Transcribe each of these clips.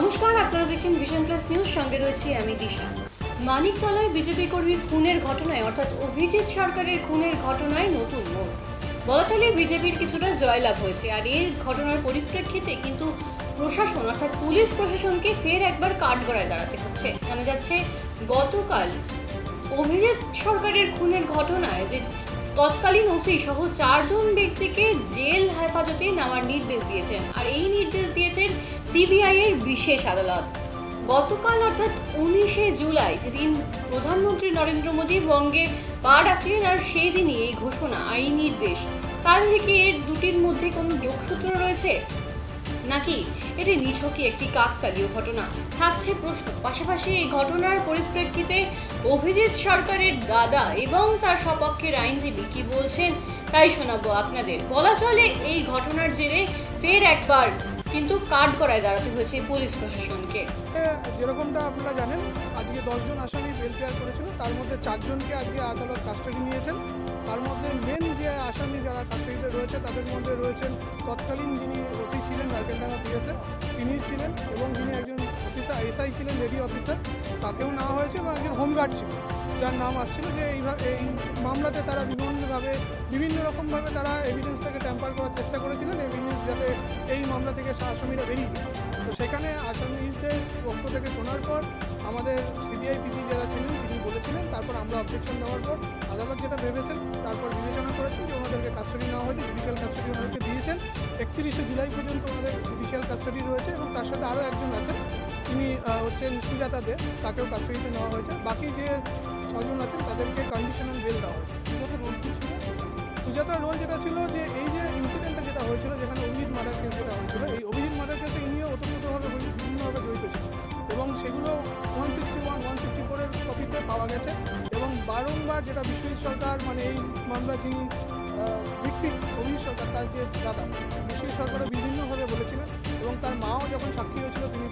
নমস্কার, আপনারা দেখছেন ভিশন প্লাস নিউজ সঙ্গে রয়েছি আমি দিশা। মানিকতলায় বিজেপি কর্মী খুনের ঘটনায়, অর্থাৎ অভিজিৎ সরকারের খুনের ঘটনায় নতুন মোড়। বলা চলে বিজেপির কিছুটা জয়লাভ হয়েছে, আর এর ঘটনার পরিপ্রেক্ষিতে কিন্তু প্রশাসন, অর্থাৎ পুলিশ প্রশাসনকে ফের একবার কাঠগড়ায় দাঁড়াতে হচ্ছে। জানা যাচ্ছে, গতকাল অভিজিৎ সরকারের খুনের ঘটনায় যে তৎকালীন ওসি সহ চারজন ব্যক্তিকে জেল হেফাজতে নেওয়ার নির্দেশ দিয়েছেন, আর এই নির্দেশ দিয়েছেন সিবিআই এর বিশেষ আদালত। গতকাল অর্থাৎ উনিশে জুলাই যেদিন প্রধানমন্ত্রী নরেন্দ্র মোদী বঙ্গে পা রাখলেন আর সেই দিনই এই ঘোষণা এই নির্দেশ। তার থেকে এর দুটির মধ্যে কোনো যোগসূত্র রয়েছে? নাকি এটি নিছকই একটি কাকতালীয় ঘটনা? থাকছে প্রশ্ন। পাশাপাশি এই ঘটনার পরিপ্রেক্ষিতে অভিজিৎ সরকারের দাদা এবং তার সপক্ষের আইনজীবী কি বলছেন, তাই শোনাবো আপনাদের। বলা চলে, এই ঘটনার জেরে ফের একবার কিন্তু কাঠ করায় দাঁড়াতে হয়েছে পুলিশ প্রশাসনকে। যেরকমটা আপনারা জানেন, আজকে দশজন আসামি বেল ক্লিয়ার করেছিল, তার মধ্যে চারজনকে আজকে আদালত কাস্টাডি নিয়েছেন। তার মধ্যে মেন যে আসামি যারা কাস্টাডিতে রয়েছে, তাদের মধ্যে রয়েছেন তৎকালীন যিনি ওসি ছিলেন নারকেলডাঙ্গা পিএসএ তিনি ছিলেন এবং যিনি একজন অফিসার এসআই ছিলেন লেডি অফিসার তাকেও নেওয়া হয়েছে এবং একজন হোমগার্ড ছিল যার নাম আসছিল যে এইভাবে এই মামলাতে তারা বিভিন্নভাবে বিভিন্ন রকমভাবে তারা এভিডেন্সটাকে ট্যাম্পার করার চেষ্টা করেছিলেন এভিডেন্স যাতে এই মামলা থেকে আসামিরা বেরিয়ে তো সেখানে আসামিদের পক্ষ থেকে শোনার পর আমাদের সিবিআই পিসি যারা ছিলেন, তিনি বলেছিলেন, তারপর আমরা অবজেকশন দেওয়ার পর আদালত যেটা ভেবেছেন, তারপর বিবেচনা করেছেন যে ওনাদেরকে কাস্টাডি নেওয়া হয়েছে জুডিশিয়াল কাস্টাডি ওনাদেরকে দিয়েছেন। একত্রিশে জুলাই পর্যন্ত ওনাদের জুডিশিয়াল কাস্টাডি রয়েছে এবং তার সাথে আরও একজন আছেন। তিনি হচ্ছেন সুজাতা দে তাকেও কাস্টাডিতে নেওয়া হয়েছে। বাকি যে ছজন আছেন, তাদেরকে কন্ডিশনাল বেল দেওয়া হয়েছে। সুজাতার রোল যেটা ছিল যে, এই যে ইনসিডেন্টটা যেটা হয়েছিল, যেখানে অভিজিৎ মার্ডার কেস যেটা হয়েছিল, এই অভিজিৎ মার্ডার কেসে ইনিও ওতপ্রোতভাবে বিভিন্নভাবে জড়িত ছিল। এবং সেগুলো one sixty one one sixty ফোরের কপিতে পাওয়া গেছে। এবং বারংবার যেটা বিশ্বজিৎ সরকার মানে এই মামলা যিনি ভিত্তিক অভিজিৎ সরকার, তার যে দাদা, বিশ্বজিৎ সরকারও বিভিন্নভাবে বলেছিলেন। এবং তার মাও যখন সাক্ষী হয়েছিল, তিনি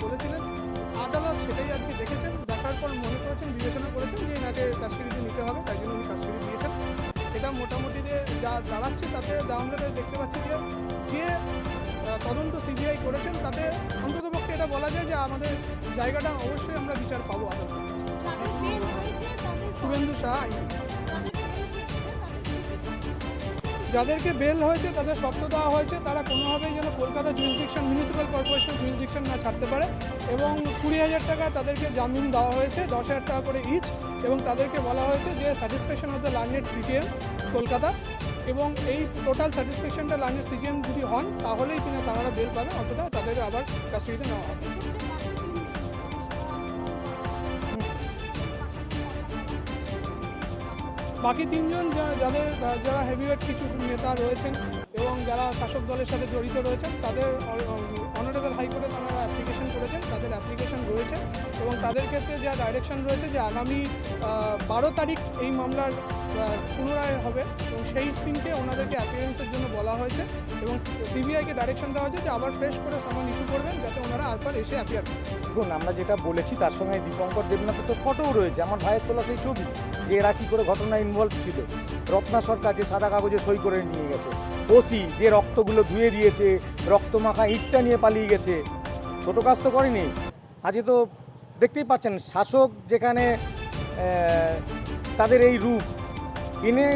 সেটাই আজকে দেখেছেন দেখার পর মনে করেছেন বিবেচনা করেছেন যে এনাকে কাস্টাডিতে নিতে হবে তাই জন্য উনি কাশ্মীরি দিয়েছেন। এটা মোটামুটি যে যা দাঁড়াচ্ছে তাতে আমরা দেখতে পাচ্ছি যে যে তদন্ত সিবিআই করেছেন তাতে অন্ততপক্ষে এটা বলা যায় যে আমাদের জায়গাটা অবশ্যই আমরা বিচার পাবো হয়েছে তাদের শুভেন্দু শাহ যাদেরকে বেল হয়েছে, তাদের শর্ত দেওয়া হয়েছে, তারা কোনোভাবেই যেন Kolkata jurisdiction municipal corporation jurisdiction না ছাড়তে পারে এবং কুড়ি হাজার টাকা তাদেরকে জামিন দেওয়া হয়েছে, দশ হাজার টাকা করে ইচ এবং তাদেরকে বলা হয়েছে যে satisfaction of the learned CJM Kolkata এবং এই টোটাল স্যাটিসফ্যাকশনটা লার্নেড সিজিএম যদি হন, তাহলেই তিনি তারা বেল পাবে অতটা তাদের আবার কাস্টডিতে নেওয়া হবে। বাকি তিনজন যাদের যারা হেভিওয়েট কিছু নেতা রয়েছেন এবং যারা শাসক দলের সাথে জড়িত রয়েছেন, তাদের অনারেবল হাইকোর্টে তারা অ্যাপ্লিকেশন করেছেন, তাদের অ্যাপ্লিকেশন রয়েছে এবং তাদের ক্ষেত্রে যা ডাইরেকশন রয়েছে যে আগামী বারো তারিখ এই মামলার পুনরায় হবে এবং সেই দিনকে ওনাদেরকে অ্যাপিয়ারেন্সের জন্য বলা হয়েছে এবং সিবিআইকে ডাইরেকশন দেওয়া হয়েছে যে আবার ফ্রেশ করে সামান ইস্যু করবেন যাতে ওনারা আরবার এসে অ্যাপিয়ার দেখুন, আমরা যেটা বলেছি তার সঙ্গে দীপঙ্কর দেবনাথের তো ফটোও রয়েছে। আমার ভাইয়ের তোলা সেই ছবি যে এরা কী করে ঘটনায় ইনভলভ ছিল। রত্না সরকার যে সাদা কাগজে সই করে নিয়ে গেছে। ওসি যে রক্তগুলো ধুয়ে দিয়েছে রক্ত মাখা ইটটা নিয়ে পালিয়ে গেছে। ছোটো কাজ তো করেনি। আজকে তো দেখতেই পাচ্ছেন, শাসক যেখানে তাদের এই রূপ এনে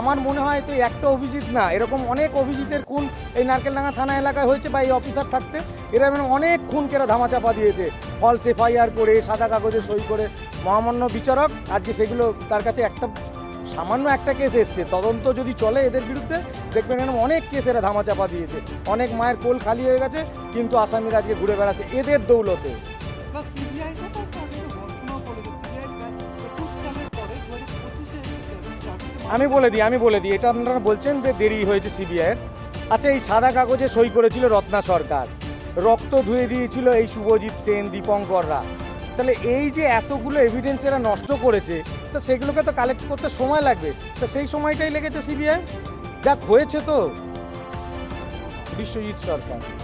আমার মনে হয় তো একটা অভিজিৎ না, এরকম অনেক অভিজিতের খুন এই নারকেলডাঙ্গা থানা এলাকায় হয়েছে বা এই অফিসার থাকতে এরা অনেক খুনকে এরা ধামাচাপা দিয়েছে। ফলস এফআইআর করে, সাদা কাগজে সই করে, মহামান্য বিচারক, আজকে সেগুলো তার কাছে একটা, সামান্য একটা কেস এসছে। তদন্ত যদি চলে এদের বিরুদ্ধে, দেখবেন এরকম অনেক কেস এরা ধামাচাপা দিয়েছে। অনেক মায়ের কোল খালি হয়ে গেছে, কিন্তু আসামিরা আজকে ঘুরে বেড়াচ্ছে এদের দৌলতে। আমি বলে দিই, আমি বলে দিই, এটা আপনারা বলছেন যে দেরি হয়েছে সিবিআইয়ের আচ্ছা এই সাদা কাগজে সই করেছিল রত্না সরকার। রক্ত ধুয়ে দিয়েছিল এই শুভজিৎ সেন দীপঙ্কররা তাহলে এই যে এতগুলো এভিডেন্স এরা নষ্ট করেছে, তো সেগুলোকে তো কালেক্ট করতে সময় লাগবে। তো সেই সময়টাই লেগেছে সিবিআই যাক, হয়েছে তো। বিশ্বজিৎ সরকার।